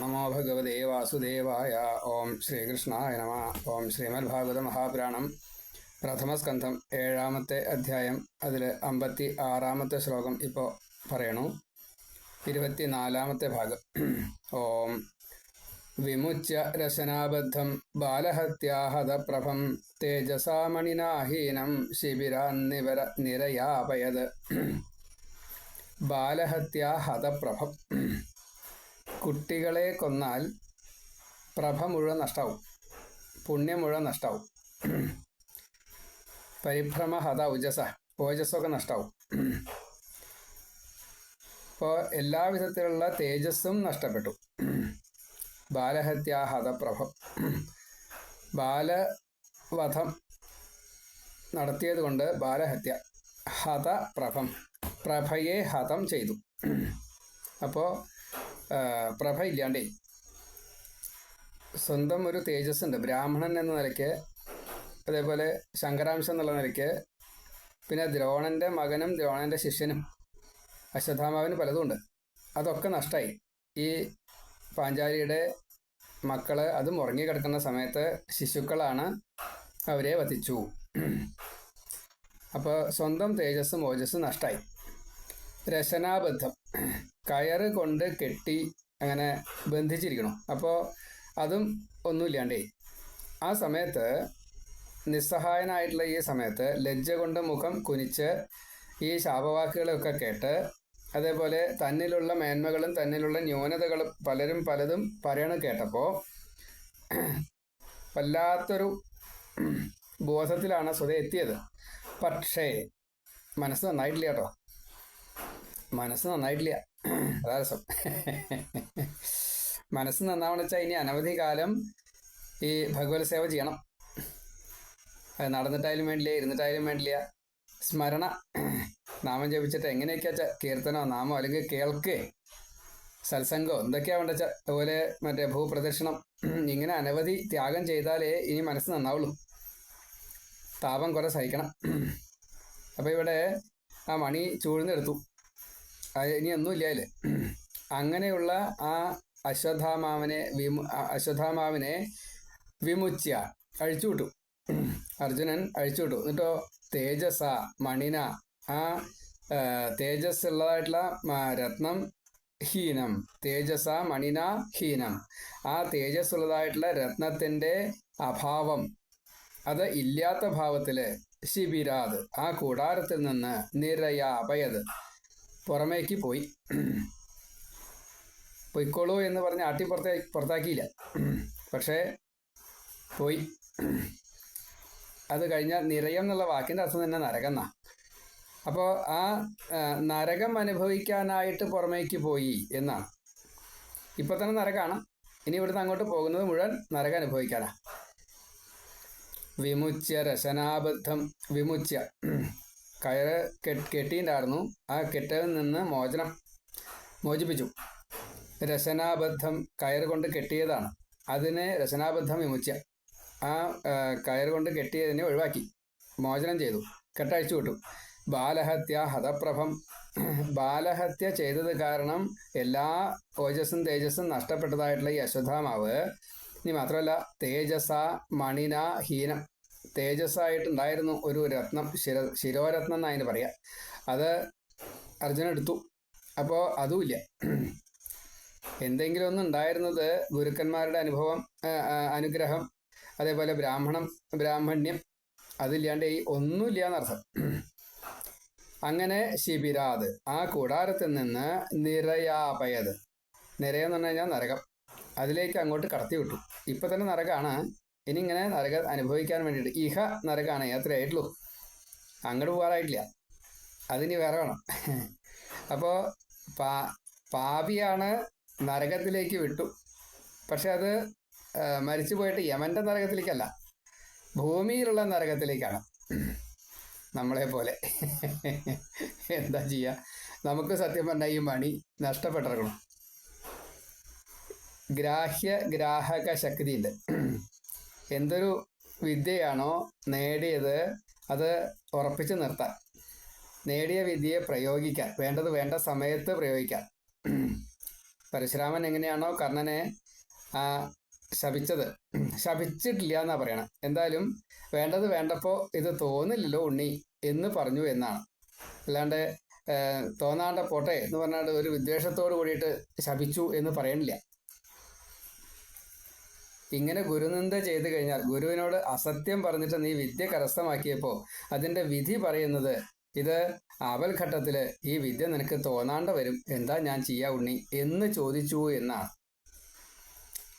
നമോ ഭഗവതേ വാസുദേവായ ഓം ശ്രീകൃഷ്ണായ നമ ഓം ശ്രീമദ്ഭാഗവത മഹാപുരാണം പ്രഥമസ്കന്ധം ഏഴാമത്തെ അധ്യായം അതിൽ അമ്പത്തി ആറാമത്തെ ശ്ലോകം ഇപ്പോൾ പറയണു. ഇരുപത്തിനാലാമത്തെ ഭാഗം. ഓം വിമുച്യ രശനാബദ്ധം ബാലഹത്യാഹതപ്രഭം തേജസാമണിനാഹീനം ശിബിരാന്നിവര നിരയാപയത്. ബാലഹത്യാഹതപ്രഭം കുട്ടികളെ കൊന്നാൽ പ്രഭ മുഴുവൻ നഷ്ടാവും. പുണ്യം മുഴുവൻ നഷ്ടാവും. പരിഭ്രമ ഹത ഉജസ. ഓജസ്സൊക്കെ നഷ്ടാവും. അപ്പോൾ എല്ലാ വിധത്തിലുള്ള തേജസ്സും നഷ്ടപ്പെട്ടു. ബാലഹത്യാ ഹതപ്രഭം ബാലവധം നടത്തിയത് കൊണ്ട് ബാലഹത്യ ഹതപ്രഭം പ്രഭയെ ഹതം ചെയ്തു. അപ്പോൾ പ്രഭ ഇല്ലാണ്ടേ. സ്വന്തം ഒരു തേജസ് ഉണ്ട് ബ്രാഹ്മണൻ എന്ന നിലയ്ക്ക് അതേപോലെ ശങ്കരാംശം എന്നുള്ള നിലയ്ക്ക് പിന്നെ ദ്രോണന്റെ മകനും ദ്രോണന്റെ ശിഷ്യനും അശ്വത്ഥാമാവിന് പലതുമുണ്ട്. അതൊക്കെ നഷ്ടമായി ഈ പാഞ്ചാലിയുടെ മക്കൾ അതും ഉറങ്ങിക്കിടക്കുന്ന സമയത്ത് ശിശുക്കളാണ് അവരെ വധിച്ചു. അപ്പോൾ സ്വന്തം തേജസ്സും ഓജസ്സും നഷ്ടമായി രചനാബദ്ധം. കയറ് കൊണ്ട് കെട്ടി അങ്ങനെ ബന്ധിച്ചിരിക്കണം. അപ്പോൾ അതും ഒന്നുമില്ലാണ്ടേ. ആ സമയത്ത് നിസ്സഹായനായിട്ടുള്ള ഈ സമയത്ത് ലജ്ജ കൊണ്ട് മുഖം കുനിച്ച് ഈ ശാപവാക്കുകളൊക്കെ കേട്ട് അതേപോലെ തന്നിലുള്ള മേന്മകളും തന്നിലുള്ള ന്യൂനതകളും പലരും പലതും പറയണം കേട്ടപ്പോൾ വല്ലാത്തൊരു ബോധത്തിലാണ് സ്വത എത്തിയത് പക്ഷേ മനസ്സ് നന്നായിട്ടില്ല കേട്ടോ. മനസ്സ് നന്നായിട്ടില്ല. അതാ രസം. മനസ്സ് നന്നാവണം വെച്ചാൽ ഇനി അനവധി കാലം ഈ ഭഗവത് സേവ ചെയ്യണം. അത് നടന്നിട്ടായാലും വേണ്ടില്ല ഇരുന്നിട്ടായാലും വേണ്ടില്ല. സ്മരണ നാമം ജപിച്ചിട്ട് എങ്ങനെയൊക്കെയാ കീർത്തനോ നാമോ അല്ലെങ്കിൽ കേൾക്കേ സത്സംഗോ എന്തൊക്കെയാ വേണ്ട അതുപോലെ മറ്റേ ഭൂപ്രദക്ഷിണം ഇങ്ങനെ അനവധി ത്യാഗം ചെയ്താലേ ഇനി മനസ്സ് നന്നാവുള്ളൂ. താപം കുറെ സഹിക്കണം. അപ്പൊ ഇവിടെ ആ മണി ചൂഴ്ന്നെടുത്തു. ഇനി ഒന്നുമില്ല അതിൽ അങ്ങനെയുള്ള ആ അശ്വത്ഥാമാവിനെ വിമു അശ്വത്ഥാമാവിനെ വിമുച്യ അഴിച്ചുവിട്ടു. അർജുനൻ അഴിച്ചുവിട്ടു. എന്നിട്ടോ തേജസ മണിന ആ തേജസ് ഉള്ളതായിട്ടുള്ള രത്നം ഹീനം. തേജസ മണിന ഹീനം. ആ തേജസ് ഉള്ളതായിട്ടുള്ള രത്നത്തിന്റെ അഭാവം അത് ഇല്ലാത്ത ഭാവത്തിൽ ശിബിരാത് ആ കൂടാരത്തിൽ നിന്ന് നിരയാപയത്. പുറമേക്ക് പോയി. പൊയ്ക്കോളൂ എന്ന് പറഞ്ഞ് ആട്ടി പുറത്തേ പുറത്താക്കിയില്ല. പക്ഷേ പോയി. അത് കഴിഞ്ഞാൽ നിരയം എന്നുള്ള വാക്കിന്റെ അർത്ഥം തന്നെ നരകം എന്നാ. അപ്പോൾ ആ നരകം അനുഭവിക്കാനായിട്ട് പുറമേക്ക് പോയി എന്നാണ് ഇപ്പൊ തന്നെ നരകാണ്. ഇനി ഇവിടുന്ന് അങ്ങോട്ട് പോകുന്നത് മുഴുവൻ നരകം അനുഭവിക്കാനാ. വിമുച്യ രശനാബദ്ധം വിമുച്യ. കയറ് കെട്ടിയിട്ടുണ്ടായിരുന്നു ആ കെട്ടിൽ നിന്ന് മോചനം മോചിപ്പിച്ചു. രചനാബദ്ധം കയർ കൊണ്ട് കെട്ടിയതാണ്. അതിനെ രചനാബദ്ധം വിമുച്ച ആ കയർ കൊണ്ട് കെട്ടിയതിനെ ഒഴിവാക്കി. മോചനം ചെയ്തു. കെട്ടഴിച്ചു വിട്ടു. ബാലഹത്യ ഹതപ്രഭം. ബാലഹത്യ ചെയ്തത് കാരണം എല്ലാ ഓജസ്സും തേജസ്സും നഷ്ടപ്പെട്ടതായിട്ടുള്ള ഈ അശ്വത്ഥാമാവ്. ഇനി മാത്രമല്ല തേജസ മണിന ഹീനം. തേജസ്സായിട്ടുണ്ടായിരുന്നു ഒരു രത്നം ശിര ശിരോരത്നം എന്നതിന് പറയാം. അത് അർജുന എടുത്തു. അപ്പോൾ അതുമില്ല. എന്തെങ്കിലും ഒന്നും ഉണ്ടായിരുന്നത് ഗുരുക്കന്മാരുടെ അനുഭവം അനുഗ്രഹം അതേപോലെ ബ്രാഹ്മണം ബ്രാഹ്മണ്യം അതില്ലാണ്ട് ഈ ഒന്നുമില്ല എന്നർത്ഥം അങ്ങനെ ശിബിരാത് ആ കൂടാരത്തിൽ നിന്ന് നിരയാപയത്. നിരയെന്ന് പറഞ്ഞു കഴിഞ്ഞാൽ നരകം. അതിലേക്ക് അങ്ങോട്ട് കടത്തി വിട്ടു ഇപ്പൊ തന്നെ നരകാണ്. ഇനി ഇങ്ങനെ നരക അനുഭവിക്കാൻ വേണ്ടിയിട്ട് ഇഹ നരകാണ് യാത്രയായിട്ടുള്ളൂ അങ്ങോട്ട് പോകാറായിട്ടില്ല അതിനി വേറെ വേണം. അപ്പോൾ പാ പാപിയാണ് നരകത്തിലേക്ക് വിട്ടു. പക്ഷെ അത് മരിച്ചു പോയിട്ട് യമന്റെ നരകത്തിലേക്കല്ല ഭൂമിയിലുള്ള നരകത്തിലേക്കാണ്. നമ്മളെ പോലെ. എന്താ ചെയ്യുക നമുക്ക് സത്യം പറഞ്ഞാൽ ഈ മണി നഷ്ടപ്പെട്ടിരിക്കണം ഗ്രാഹ്യ ഗ്രാഹക ശക്തിയുണ്ട് എന്തൊരു വിദ്യയാണോ നേടിയത് അത് ഉറപ്പിച്ചു നിർത്താൻ. നേടിയ വിദ്യയെ പ്രയോഗിക്കാൻ വേണ്ടത് വേണ്ട സമയത്ത് പ്രയോഗിക്കാൻ. പരശുരാമൻ എങ്ങനെയാണോ കർണനെ ശപിച്ചത്. ശപിച്ചിട്ടില്ല എന്നാ പറയണം. എന്തായാലും വേണ്ടത് വേണ്ടപ്പോൾ ഇത് തോന്നില്ലല്ലോ ഉണ്ണി എന്ന് പറഞ്ഞു എന്നാണ്. അല്ലാണ്ട് തോന്നാണ്ട പോട്ടെ എന്ന് പറഞ്ഞാൽ ഒരു വിദ്വേഷത്തോട് കൂടിയിട്ട് ശപിച്ചു എന്ന് പറയണില്ല. ഇങ്ങനെ ഗുരുനിന്ദ ചെയ്തു കഴിഞ്ഞാൽ ഗുരുവിനോട് അസത്യം പറഞ്ഞിട്ട് നീ വിദ്യ കരസ്ഥമാക്കിയപ്പോൾ അതിന്റെ വിധി പറയുന്നത് ഇത് അവൽഘട്ടത്തിൽ ഈ വിദ്യ നിനക്ക് തോന്നാണ്ട് വരും. എന്താ ഞാൻ ചെയ്യാ ഉണ്ണി? എന്ന് ചോദിച്ചു എന്നാണ്.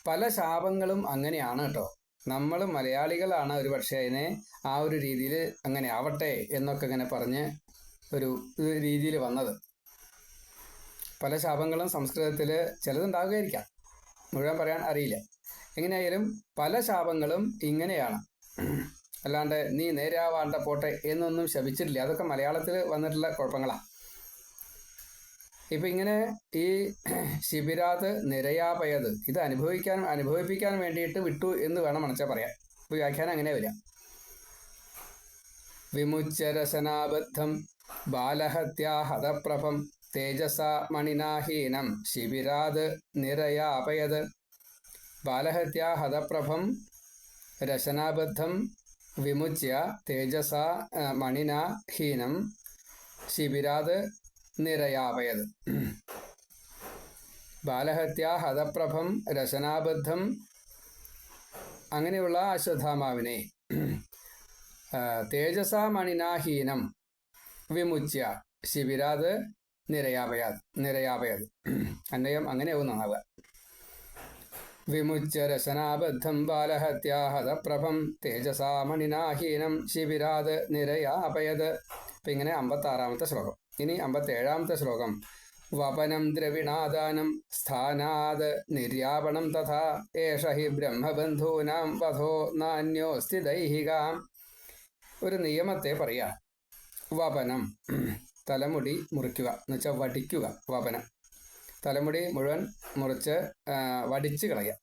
പല ശാപങ്ങളും അങ്ങനെയാണ് കേട്ടോ. നമ്മൾ മലയാളികളാണ് ഒരു പക്ഷേ അതിനെ ആ ഒരു രീതിയിൽ അങ്ങനെ ആവട്ടെ എന്നൊക്കെ ഇങ്ങനെ പറഞ്ഞ് ഒരു രീതിയിൽ വന്നത്. പല ശാപങ്ങളും സംസ്കൃതത്തിൽ ചിലതുണ്ടാകുകയായിരിക്കാം മുഴുവൻ പറയാൻ അറിയില്ല. എങ്ങനെയായാലും പല ശാപങ്ങളും ഇങ്ങനെയാണ്. അല്ലാണ്ട് നീ നേരാവാണ്ട പോട്ടെ എന്നൊന്നും ശപിച്ചിട്ടില്ല. അതൊക്കെ മലയാളത്തിൽ വന്നിട്ടുള്ള കുഴപ്പങ്ങളാണ് ഇപ്പൊ ഇങ്ങനെ ഈ ശിബിരാത് നിരയാപയത് ഇത് അനുഭവിക്കാൻ അനുഭവിപ്പിക്കാൻ വേണ്ടിയിട്ട് വിട്ടു എന്ന് വേണം മനസ്സിൽ പറയാൻ. ഇപ്പൊ വ്യാഖ്യാനം അങ്ങനെ വരാം വിമുച്ചരസനാബദ്ധം ബാലഹത്യാഹതപ്രഭം തേജസാ മണിനാഹീനം ശിബിരാത് നിരയാപയത് ബാലഹത്യാഹതപ്രഭം രശനാബദ്ധം വിമുച്യ തേജസ മണിന ഹീനം ശിബിരാത് നിരയാവയത് ബാലഹത്യാ ഹതപ്രഭം രശനാബദ്ധം അങ്ങനെയുള്ള അശ്വത്ഥാമാവിനെ തേജസാ മണിനാഹീനം വിമുച്യ ശിബിരാത് നിരയാപയാത് നിരയാപയത് അന്നയം അങ്ങനെയാവും നന്നാവുക. വിമുച്യ രശനാബദ്ധം ബാലഹത്യാഹതപ്രഭം തേജസാ മണിനാഹീനം ശിബിരാത് നിരയാപയത് അപ്പം ഇങ്ങനെ അമ്പത്താറാമത്തെ ശ്ലോകം. ഇനി അമ്പത്തേഴാമത്തെ ശ്ലോകം. വപനം ദ്രവിണാദാനം സ്ഥാനാത് നിര്യാപണം തഥാ ഏഷ ഹി ബ്രഹ്മബന്ധൂനാം വധോ നാന്യോസ്തി ദൈഹികാം। ഒരു നിയമത്തെ പറയാ. വപനം തലമുടി മുറിക്കുക എന്ന് വെച്ചാൽ വടിക്കുക വപനം. തലമുടി മുഴുവൻ മുറിച്ച് വടിച്ച് കളയുക.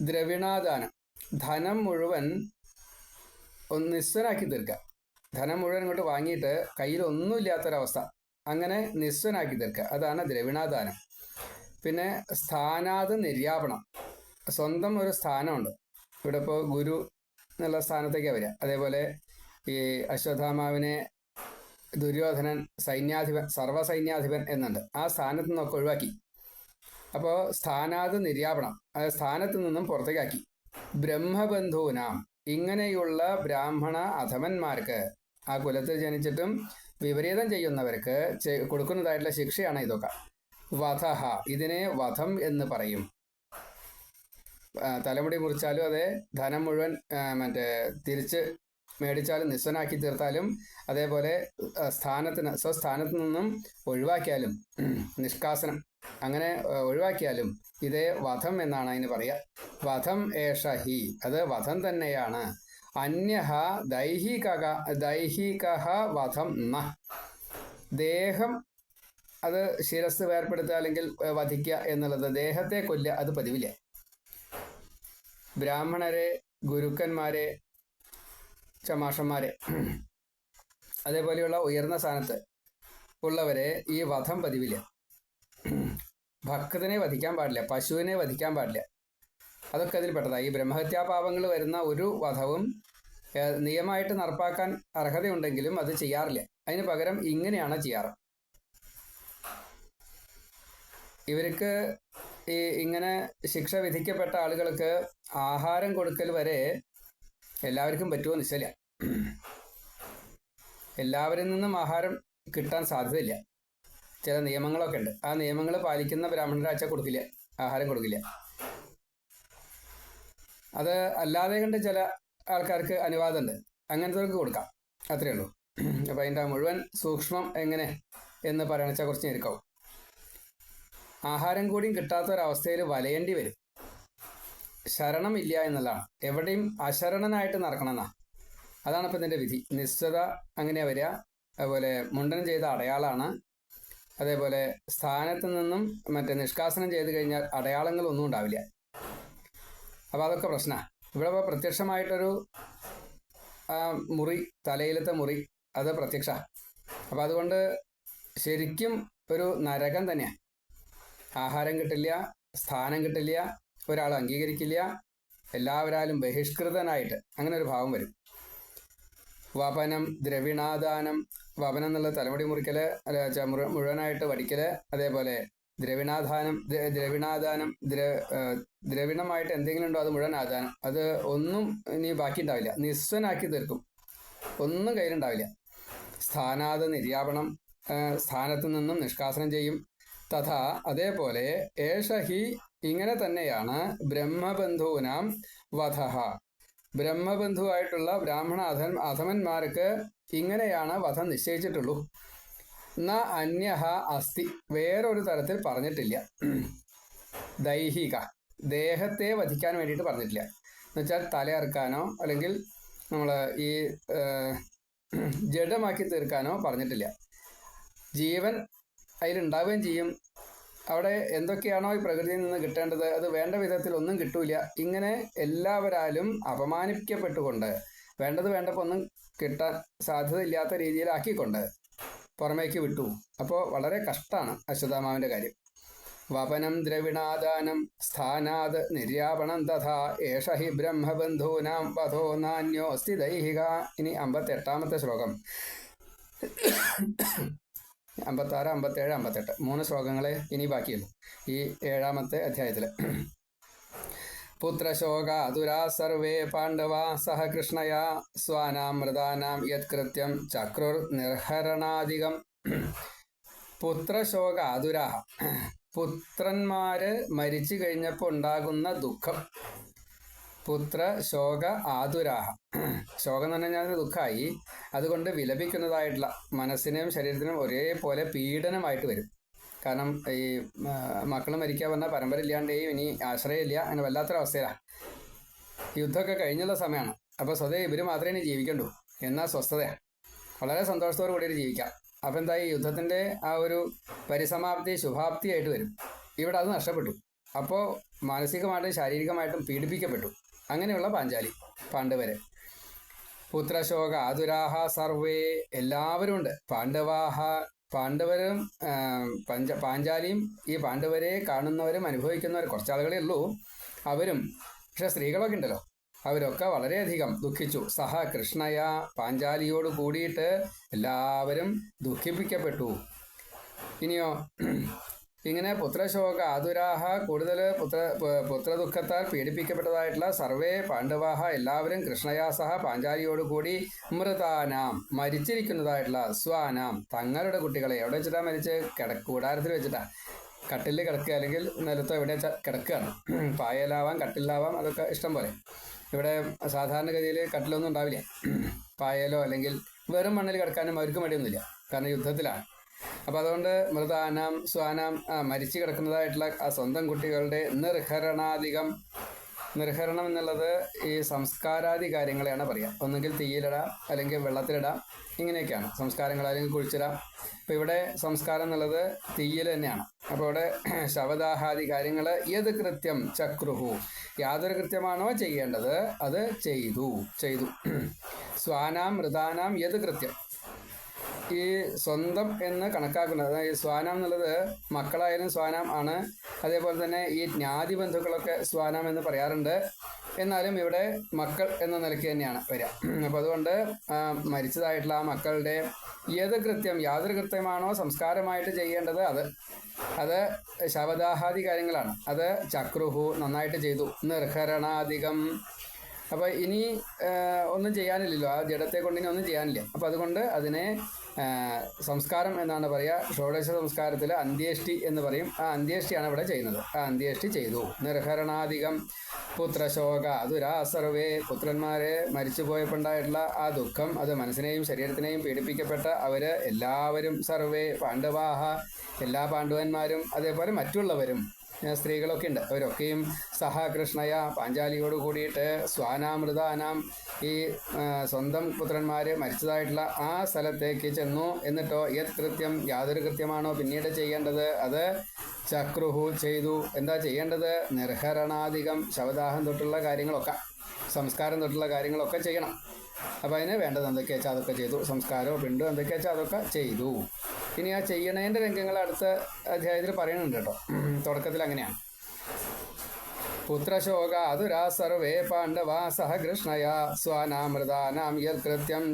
ദ്രവിണാദാനം. ധനം മുഴുവൻ ഒന്ന് നിസ്വനാക്കി തീർക്കുക. ധനം മുഴുവൻ ഇങ്ങോട്ട് വാങ്ങിയിട്ട് കയ്യിൽ ഒന്നുമില്ലാത്തൊരവസ്ഥ അങ്ങനെ നിസ്വനാക്കി തീർക്കുക. അതാണ് ദ്രവിണാദാനം. പിന്നെ സ്ഥാനാത് നിര്യാപണം. സ്വന്തം ഒരു സ്ഥാനമുണ്ട്. ഇവിടെ ഇപ്പോൾ ഗുരു എന്നുള്ള സ്ഥാനത്തേക്കാണ് വരിക. അതേപോലെ ഈ അശ്വത്ഥാമാവിനെ ദുര്യോധനൻ സൈന്യാധിപൻ സർവസൈന്യാധിപൻ എന്നുണ്ട്. ആ സ്ഥാനത്ത് നിന്നൊക്കെ ഒഴിവാക്കി. അപ്പോൾ സ്ഥാനാത് നിര്യാപണം അതായത് സ്ഥാനത്ത് നിന്നും പുറത്തേക്കാക്കി. ബ്രഹ്മബന്ധുവിനാം ഇങ്ങനെയുള്ള ബ്രാഹ്മണ അധമന്മാർക്ക് ആ കുലത്തിൽ ജനിച്ചിട്ടും വിപരീതം ചെയ്യുന്നവർക്ക് കൊടുക്കുന്നതായിട്ടുള്ള ശിക്ഷയാണ് ഇതൊക്കെ. വധഹ ഇതിനെ വധം എന്ന് പറയും. തലമുടി മുറിച്ചാലും അതെ ധനം മുഴുവൻ മറ്റേ തിരിച്ച് മേടിച്ചാലും നിസ്വനാക്കി തീർത്താലും അതേപോലെ സ്ഥാനത്തിന് സ്വസ്ഥാനത്ത് നിന്നും ഒഴിവാക്കിയാലും നിഷ്കാസനം അങ്ങനെ ഒഴിവാക്കിയാലും ഇതേ വധം എന്നാണ് അതിന് പറയുക വധം ഏഷ ഹി അത് വധം തന്നെയാണ്. അന്യഹ ദൈഹിക ദൈഹിക വധം ന. ദേഹം അത് ശിരസ് വേർപ്പെടുത്തുക അല്ലെങ്കിൽ വധിക്കുക എന്നുള്ളത് ദേഹത്തെ കൊല്ലുക അത് പതിവില്ല. ബ്രാഹ്മണരെ ഗുരുക്കന്മാരെ ചമാഷന്മാരെ. അതേപോലെയുള്ള ഉയർന്ന സ്ഥാനത്ത് ഉള്ളവരെ ഈ വധം പതിവില്ല. ഭക്തനെ വധിക്കാൻ പാടില്ല പശുവിനെ വധിക്കാൻ പാടില്ല. അതൊക്കെ അതിൽ പെട്ടതാണ് ഈ ബ്രഹ്മഹത്യാപാപങ്ങൾ വരുന്ന ഒരു വധവും നിയമമായിട്ട് നടപ്പാക്കാൻ അർഹതയുണ്ടെങ്കിലും അത് ചെയ്യാറില്ല. അതിന് പകരം ഇങ്ങനെയാണ് ചെയ്യാറ്. ഇവർക്ക് ഈ ഇങ്ങനെ ശിക്ഷ വിധിക്കപ്പെട്ട ആളുകൾക്ക് ആഹാരം കൊടുക്കൽ വരെ എല്ലാവർക്കും പറ്റുമോ നിശ്ചല എല്ലാവരിൽ നിന്നും ആഹാരം കിട്ടാൻ സാധ്യതയില്ല. ചില നിയമങ്ങളൊക്കെ ഉണ്ട്. ആ നിയമങ്ങൾ പാലിക്കുന്ന ബ്രാഹ്മണരാച്ച കൊടുക്കില്ല ആഹാരം കൊടുക്കില്ല. അത് അല്ലാതെ കണ്ട് ചില ആൾക്കാർക്ക് അനുവാദമുണ്ട്. അങ്ങനത്തെവർക്ക് കൊടുക്കാം. അത്രയേ ഉള്ളൂ. അപ്പം അതിന്റെ മുഴുവൻ സൂക്ഷ്മം എങ്ങനെ എന്ന് പറയണച്ചാൽ കുറച്ച് ഞെരുക്കാവും. ആഹാരം കൂടിയും കിട്ടാത്ത ഒരവസ്ഥയിൽ വലയേണ്ടി വരും. ശരണമില്ല എന്നുള്ളതാണ്. എവിടെയും അശരണനായിട്ട് നടക്കണമെന്നാ. അതാണ് ഇപ്പം ഇതിന്റെ വിധി. നിശ്ചിത അങ്ങനെയാ വരിക. അതുപോലെ മുണ്ടനം ചെയ്ത അടയാളാണ്. അതേപോലെ സ്ഥാനത്ത് നിന്നും മറ്റേ നിഷ്കാസനം ചെയ്ത് കഴിഞ്ഞാൽ അടയാളങ്ങളൊന്നും ഉണ്ടാവില്ല. അപ്പോൾ അതൊക്കെ പ്രശ്നമാണ് ഇവിടെ ഇപ്പോൾ പ്രത്യക്ഷമായിട്ടൊരു മുറി തലയിലത്തെ മുറി അത് പ്രത്യക്ഷ. അപ്പോൾ അതുകൊണ്ട് ശരിക്കും ഒരു നരകം തന്നെയാണ് ആഹാരം കിട്ടില്ല സ്ഥാനം കിട്ടില്ല ഒരാൾ അംഗീകരിക്കില്ല എല്ലാവരാലും ബഹിഷ്കൃതനായിട്ട് അങ്ങനെ ഒരു ഭാവം വരും. വപനം ദ്രവിണാദാനം വപനം എന്നുള്ള തലമുടി മുറിക്കൽ മുഴുവനായിട്ട് വടിക്കൽ അതേപോലെ ദ്രവിണാദാനം ദ്രവിണാദാനം ദ്ര ദ്രവിണമായിട്ട് എന്തെങ്കിലും ഉണ്ടോ അത് മുഴുവൻ ആദാനം. അത് ഒന്നും ഇനി ബാക്കി ഉണ്ടാവില്ല നിസ്വനാക്കി തീർക്കും. ഒന്നും കയ്യിലുണ്ടാവില്ല. സ്ഥാനാത് നിര്യാപണം സ്ഥാനത്ത് നിന്നും നിഷ്കാസനം ചെയ്യും. തഥാ അതേപോലെ ഏഷ ഹി ഇങ്ങനെ തന്നെയാണ് ബ്രഹ്മബന്ധുവിനാം വധഹ ബ്രഹ്മബന്ധുവായിട്ടുള്ള ബ്രാഹ്മണ അധൻ അധമന്മാർക്ക് ഇങ്ങനെയാണ് വധം നിശ്ചയിച്ചിട്ടുള്ളൂ. ന അന്യഹ അസ്ഥി വേറൊരു തരത്തിൽ പറഞ്ഞിട്ടില്ല. ദൈഹിക ദേഹത്തെ വധിക്കാൻ വേണ്ടിയിട്ട് പറഞ്ഞിട്ടില്ല. എന്നുവെച്ചാൽ തലയറുക്കാനോ അല്ലെങ്കിൽ നമ്മൾ ഈ ജഡമാക്കി തീർക്കാനോ പറഞ്ഞിട്ടില്ല. ജീവൻ അതിലുണ്ടാവുകയും ചെയ്യും. അവിടെ എന്തൊക്കെയാണോ ഈ പ്രകൃതിയിൽ നിന്ന് കിട്ടേണ്ടത്? അത് വേണ്ട വിധത്തിൽ ഒന്നും കിട്ടൂല. ഇങ്ങനെ എല്ലാവരാലും അപമാനിക്കപ്പെട്ടുകൊണ്ട് വേണ്ടത് വേണ്ടപ്പോൾ ഒന്നും കിട്ടാൻ സാധ്യതയില്ലാത്ത രീതിയിലാക്കിക്കൊണ്ട് പുറമേക്ക് വിട്ടു. അപ്പോൾ വളരെ കഷ്ടമാണ് അശ്വതാമാവിന്റെ കാര്യം. വപനം ദ്രവിണാദാനം സ്ഥാനാത് നിര്യാപണം തഥാ ഏഷ ഹി ബ്രഹ്മബന്ധൂനാം വധോ നാന്യോസ്തി ദൈഹിക. ഇനി അമ്പത്തെട്ടാമത്തെ ശ്ലോകം. അമ്പത്താറ് അമ്പത്തേഴ് അമ്പത്തെട്ട്. മൂന്ന് ശ്ലോകങ്ങളെ ഇനി ബാക്കിയുള്ളൂ. ഈ ഏഴാമത്തെ അധ്യായത്തിൽ പുത്രശോകാതുരാ സർവേ പാണ്ഡവാ സഹ കൃഷ്ണയാ സ്വാനാം മൃതാനാം യത്കൃത്യം ചക്രുർ നിർഹരണാധികം പുത്രശോകാതുരാ പുത്രന്മാര് മരിച്ചു കഴിഞ്ഞപ്പോൾ ഉണ്ടാകുന്ന ദുഃഖം. പുത്ര ശോക ആതുരാഹ. ശോകം എന്ന് പറഞ്ഞാൽ ദുഃഖമായി. അതുകൊണ്ട് വിലപിക്കുന്നതായിട്ടുള്ള മനസ്സിനെയും ശരീരത്തിനും ഒരേപോലെ പീഡനമായിട്ട് വരും. കാരണം ഈ മക്കൾ മരിക്കുക പറഞ്ഞാൽ പരമ്പര ഇല്ലാണ്ടേയും ഇനി ആശ്രയമില്ല അങ്ങനെ വല്ലാത്തൊരവസ്ഥയിലാണ് യുദ്ധമൊക്കെ കഴിഞ്ഞുള്ള സമയമാണ്. അപ്പോൾ സ്വതേ ഇവർ മാത്രമേ ഇനി ജീവിക്കണ്ടൂ. എന്നാൽ സ്വസ്ഥതയാണ് വളരെ സന്തോഷത്തോടു കൂടി ജീവിക്കാം. അപ്പം എന്താ ഈ യുദ്ധത്തിന്റെ ആ ഒരു പരിസമാപ്തി ശുഭാപ്തിയായിട്ട് വരും. ഇവിടെ അത് നഷ്ടപ്പെട്ടു. അപ്പോൾ മാനസികമായിട്ടും ശാരീരികമായിട്ടും പീഡിപ്പിക്കപ്പെട്ടു. അങ്ങനെയുള്ള പാഞ്ചാലി പാണ്ഡവരെ. പുത്രശോക അതുരാഹ സർവേ എല്ലാവരും ഉണ്ട്. പാണ്ഡവാഹ പാണ്ഡവരും പഞ്ച പാഞ്ചാലിയും ഈ പാണ്ഡവരെ കാണുന്നവരും അനുഭവിക്കുന്നവർ കുറച്ചാളുകളേ ഉള്ളൂ. അവരും പക്ഷെ സ്ത്രീകളൊക്കെ ഉണ്ടല്ലോ. അവരൊക്കെ വളരെയധികം ദുഃഖിച്ചു. സഹ കൃഷ്ണയ പാഞ്ചാലിയോട് കൂടിയിട്ട് എല്ലാവരും ദുഃഖിപ്പിക്കപ്പെട്ടു. ഇനിയോ ഇങ്ങനെ പുത്രശോക ആതുരാഹ കൂടുതൽ പുത്ര പുത്രദുഃഖത്താൽ പീഡിപ്പിക്കപ്പെട്ടതായിട്ടുള്ള സർവേ പാണ്ഡവാഹ എല്ലാവരും കൃഷ്ണയാസഹ പാഞ്ചാലിയോടുകൂടി മൃതാനാം മരിച്ചിരിക്കുന്നതായിട്ടുള്ള സ്വാനാം തങ്ങളുടെ കുട്ടികളെ എവിടെ വെച്ചിട്ടാ മരിച്ച്? കിട കൂടാരത്തിൽ വെച്ചിട്ടാ. കട്ടിൽ കിടക്കുക അല്ലെങ്കിൽ നിലത്തോ എവിടെ കിടക്കുകയാണ്. പായലാവാം കട്ടിലാവാം അതൊക്കെ ഇഷ്ടം പോലെ. ഇവിടെ സാധാരണഗതിയിൽ കട്ടിലൊന്നും ഉണ്ടാവില്ല. പായലോ അല്ലെങ്കിൽ വെറും മണ്ണിൽ കിടക്കാനും അവർക്ക് മടിയൊന്നുമില്ല. കാരണം യുദ്ധത്തിലാണ്. അപ്പം അതുകൊണ്ട് മൃതാനാം സ്വാനാം മരിച്ചു കിടക്കുന്നതായിട്ടുള്ള ആ സ്വന്തം കുട്ടികളുടെ നിർഹരണാധികം. നിർഹരണം എന്നുള്ളത് ഈ സംസ്കാരാദി കാര്യങ്ങളെയാണ് പറയുക ഒന്നുകിൽ തീയിലിടാം അല്ലെങ്കിൽ വെള്ളത്തിലിടാം ഇങ്ങനെയൊക്കെയാണ്. സംസ്കാരങ്ങൾ അല്ലെങ്കിൽ കുഴിച്ചിടാം. അപ്പോൾ ഇവിടെ സംസ്കാരം എന്നുള്ളത് തീയിൽ തന്നെയാണ്. അപ്പോൾ ഇവിടെ ശവദാഹാദി കാര്യങ്ങൾ ഏത് കൃത്യം? ചക്രുഹു. യാതൊരു കൃത്യമാണോ ചെയ്യേണ്ടത്? അത് ചെയ്തു. ചെയ്തു. സ്വാനാം മൃതാനാം ഏത് കൃത്യം? ഈ സ്വന്തം എന്ന് കണക്കാക്കുന്നത്. അതായത് സ്വാനം എന്നുള്ളത് മക്കളായാലും സ്വാനം ആണ്. അതേപോലെ തന്നെ ഈ ജ്ഞാതി ബന്ധുക്കളൊക്കെ സ്വാനം എന്ന് പറയാറുണ്ട്. എന്നാലും ഇവിടെ മക്കൾ എന്ന നിലയ്ക്ക് തന്നെയാണ് വരിക. അപ്പോൾ അതുകൊണ്ട് മരിച്ചതായിട്ടുള്ള ആ മക്കളുടെ ഏത് കൃത്യം യാതൊരു കൃത്യമാണോ സംസ്കാരമായിട്ട് ചെയ്യേണ്ടത് അത്. അത് ശവദാഹാദി കാര്യങ്ങളാണ്. അത് ചക്രുഹു നന്നായിട്ട് ചെയ്തു. നിർഹരണാധികം അപ്പോൾ ഇനി ഒന്നും ചെയ്യാനില്ലല്ലോ. ആ ജഡത്തെ കൊണ്ട് ഇനി ഒന്നും ചെയ്യാനില്ല. അപ്പോൾ അതുകൊണ്ട് അതിനെ സംസ്കാരം എന്നാണ് പറയുക ഷോഡശ സംസ്കാരത്തിൽ അന്ത്യേഷ്ടി എന്ന് പറയും. ആ അന്ത്യേഷ്ടിയാണ് ഇവിടെ ചെയ്യുന്നത്. ആ അന്ത്യേഷ്ടി ചെയ്തു. നിർഹരണാധികം പുത്രശോക. അതുരാ സർവേ. പുത്രന്മാരെ മരിച്ചു പോയപ്പോണ്ടായിട്ടുള്ള ആ ദുഃഖം അത് മനസ്സിനെയും ശരീരത്തിനെയും പീഡിപ്പിക്കപ്പെട്ട അവർ എല്ലാവരും സർവേ. പാണ്ഡവാഹ എല്ലാ പാണ്ഡവന്മാരും അതേപോലെ മറ്റുള്ളവരും സ്ത്രീകളൊക്കെ ഉണ്ട് അവരൊക്കെയും സഹകൃഷ്ണയ പാഞ്ചാലിയോട് കൂടിയിട്ട് സ്വാനാമൃതാനാം ഈ സ്വന്തം പുത്രന്മാർ മരിച്ചതായിട്ടുള്ള ആ സ്ഥലത്തേക്ക് ചെന്നു. എന്നിട്ടോ യത് കൃത്യം യാതൊരു കൃത്യമാണോ പിന്നീട് ചെയ്യേണ്ടത്? അത് ചക്രുഹു ചെയ്തു. എന്താ ചെയ്യേണ്ടത്? നിർഹരണാധികം ശവദാഹം തൊട്ടുള്ള കാര്യങ്ങളൊക്കെ സംസ്കാരം തൊട്ടുള്ള കാര്യങ്ങളൊക്കെ ചെയ്യണം. അപ്പോൾ അതിന് വേണ്ടത് എന്തൊക്കെയാ വെച്ചാൽ അതൊക്കെ ചെയ്തു. സംസ്കാരമോ പിണ്ടോ എന്തൊക്കെയാ വെച്ചാൽ അതൊക്കെ ചെയ്തു. ഇനി ആ ചെയ്യണേന്റെ രംഗങ്ങൾ അടുത്ത അധ്യായത്തിൽ പറയുന്നുണ്ട് കേട്ടോ. തുടക്കത്തിൽ അങ്ങനെയാണ്. പുത്രശോകാതുരാ സർവേ പാണ്ഡവാ സഹ കൃഷ്ണയാ സ്വാനാമൃതാനാം യത്കൃത്യം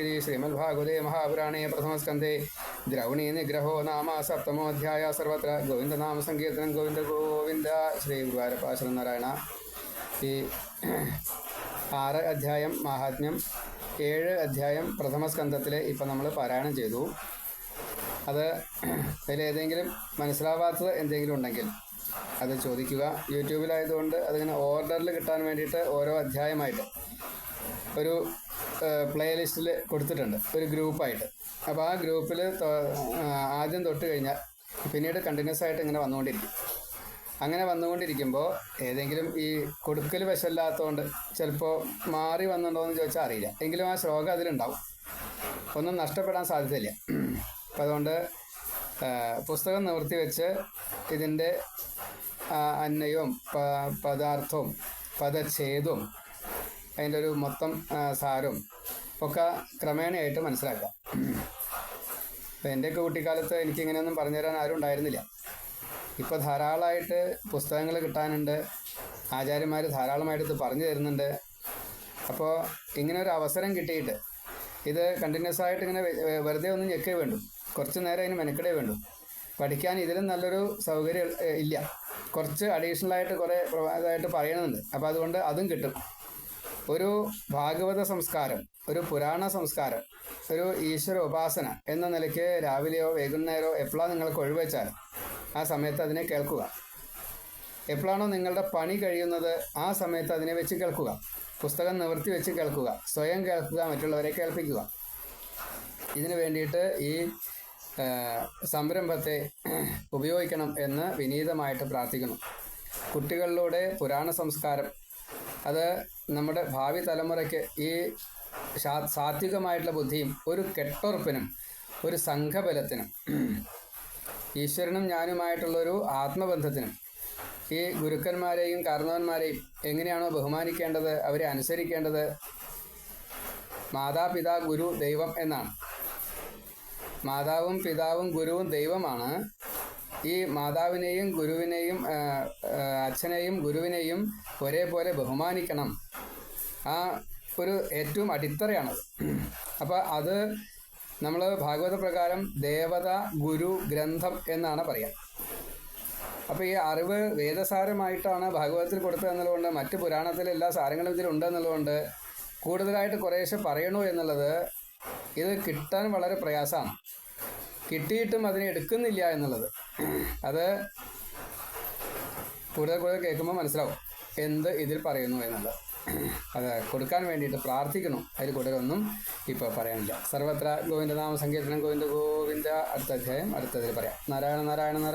ഇതി ശ്രീമദ് ഭാഗവതേ മഹാപുരാണേ പ്രഥമസ്കന്ധേ ദ്രൗണീ നിഗ്രഹോ നാമ സപ്തമോധ്യായ സർവത്ര. ഗോവിന്ദനാമ സങ്കീർത്തനം ഗോവിന്ദ ഗോവിന്ദ. ശ്രീ ഗുരുവാരപ്പാശ്രനാരായണ ഈ ആറ് അധ്യായം മാഹാത്മ്യം ഏഴ് അധ്യായം പ്രഥമ സ്കന്ധത്തിൽ ഇപ്പം നമ്മൾ പാരായണം ചെയ്തു. അത് അതിലേതെങ്കിലും മനസ്സിലാവാത്തത് എന്തെങ്കിലും ഉണ്ടെങ്കിൽ അത് ചോദിക്കുക. യൂട്യൂബിലായതുകൊണ്ട് അതിങ്ങനെ ഓർഡറിൽ കിട്ടാൻ വേണ്ടിയിട്ട് ഓരോ അധ്യായമായിട്ട് ഒരു പ്ലേലിസ്റ്റിൽ കൊടുത്തിട്ടുണ്ട്. ഒരു ഗ്രൂപ്പായിട്ട്. അപ്പോൾ ആ ഗ്രൂപ്പിൽ ആദ്യം തൊട്ട് കഴിഞ്ഞാൽ പിന്നീട് കണ്ടിന്യൂസ് ആയിട്ട് ഇങ്ങനെ വന്നുകൊണ്ടിരിക്കും. അങ്ങനെ വന്നുകൊണ്ടിരിക്കുമ്പോൾ ഏതെങ്കിലും ഈ കൊടുക്കൽ വശമില്ലാത്തതുകൊണ്ട് ചിലപ്പോൾ മാറി വന്നിട്ടുണ്ടോ എന്ന് ചോദിച്ചാൽ അറിയില്ല. എങ്കിലും ആ ശ്ലോകം അതിലുണ്ടാവും. ഒന്നും നഷ്ടപ്പെടാൻ സാധ്യതയില്ല. അപ്പം അതുകൊണ്ട് പുസ്തകം നിവർത്തി വെച്ച് ഇതിന്റെ അന്നയും പദാർത്ഥവും പദച്ഛേദവും അതിന്റെ ഒരു മൊത്തം സാരവും ഒക്കെ ക്രമേണയായിട്ട് മനസ്സിലാക്കാം അപ്പം എന്റെയൊക്കെ കുട്ടിക്കാലത്ത് എനിക്കിങ്ങനെയൊന്നും പറഞ്ഞുതരാൻ ആരും ഉണ്ടായിരുന്നില്ല. ഇപ്പോൾ ധാരാളമായിട്ട് പുസ്തകങ്ങൾ കിട്ടാനുണ്ട്. ആചാര്യന്മാർ ധാരാളമായിട്ട് പറഞ്ഞു തരുന്നുണ്ട്. അപ്പോൾ ഇങ്ങനെ ഒരു അവസരം കിട്ടിയിട്ട് ഇത് കണ്ടിന്യൂസ് ആയിട്ട് ഇങ്ങനെ വെറുതെ ഒന്നും ഞെക്കേ വേണ്ടു. കുറച്ച് നേരം അതിന് മെനക്കെടേ വേണ്ടു. പഠിക്കാൻ ഇതിലും നല്ലൊരു സൗകര്യം ഇല്ല. കുറച്ച് അഡീഷണൽ ആയിട്ട് കുറേ ഇതായിട്ട് പറയണമെന്നുണ്ട് അപ്പോൾ അതുകൊണ്ട് അതും കിട്ടും. ഒരു ഭാഗവത സംസ്കാരം ഒരു പുരാണ സംസ്കാരം ഒരു ഈശ്വര ഉപാസന എന്ന നിലയ്ക്ക് രാവിലെയോ വൈകുന്നേരമോ എപ്പോഴാണ് നിങ്ങൾക്ക് ഒഴിവെച്ചാൽ ആ സമയത്ത് അതിനെ കേൾക്കുക. എപ്പോഴാണോ നിങ്ങളുടെ പണി കഴിയുന്നത് ആ സമയത്ത് അതിനെ വെച്ച് കേൾക്കുക. പുസ്തകം നിവർത്തി വെച്ച് കേൾക്കുക. സ്വയം കേൾക്കുക മറ്റുള്ളവരെ കേൾപ്പിക്കുക. ഇതിനു വേണ്ടിയിട്ട് ഈ സംരംഭത്തെ ഉപയോഗിക്കണം എന്ന് വിനീതമായിട്ട് പ്രാർത്ഥിക്കുന്നു. കുട്ടികളിലൂടെ പുരാണ സംസ്കാരം അത് നമ്മുടെ ഭാവി തലമുറയ്ക്ക് ഈ സാത്വികമായിട്ടുള്ള ബുദ്ധിയും ഒരു കെട്ടുറപ്പിനും ഒരു സംഘബലത്തിനും ഈശ്വരനും ഞാനുമായിട്ടുള്ളൊരു ആത്മബന്ധത്തിനും ഈ ഗുരുക്കന്മാരെയും കാരണവന്മാരെയും എങ്ങനെയാണോ ബഹുമാനിക്കേണ്ടത് അവരെ അനുസരിക്കേണ്ടത് മാതാപിതാ ഗുരു ദൈവം എന്നാണ്. മാതാവും പിതാവും ഗുരുവും ദൈവമാണ്. ഈ മാതാവിനെയും ഗുരുവിനെയും അച്ഛനെയും ഗുരുവിനെയും ഒരേപോലെ ബഹുമാനിക്കണം. ആ ഒരു ഏറ്റവും അടിത്തറയാണത്. അപ്പോൾ അത് നമ്മൾ ഭാഗവത പ്രകാരം ദേവത ഗുരു ഗ്രന്ഥം എന്നാണ് പറയാം. അപ്പോൾ ഈ അറിവ് വേദസാരമായിട്ടാണ് ഭാഗവതത്തിൽ കൊടുത്തത് എന്നുള്ളതുകൊണ്ട് മറ്റ് പുരാണത്തിലെ എല്ലാ സാരങ്ങളും ഇതിലുണ്ട് എന്നുള്ളതുകൊണ്ട് കൂടുതലായിട്ട് കുറേശ്ശെ പറയണു എന്നുള്ളത് ഇത് കിട്ടാൻ വളരെ പ്രയാസമാണ്. കിട്ടിയിട്ടും അതിനെ എടുക്കുന്നില്ല എന്നുള്ളത്. അത് കൂടുതൽ കൂടുതൽ കേൾക്കുമ്പോൾ മനസ്സിലാവും എന്ത് ഇതിൽ പറയുന്നു എന്നുള്ളത്. അത് കൊടുക്കാൻ വേണ്ടിയിട്ട് പ്രാർത്ഥിക്കണം അതിൽ കൂടുതലൊന്നും ഇപ്പോൾ പറയാനില്ല. സർവത്ര ഗോവിന്ദനാമ സങ്കീർത്തനം ഗോവിന്ദ ഗോവിന്ദ അടുത്ത അധ്യായം അടുത്തതിൽ പറയാം. നാരായണ നാരായണ നാരായണ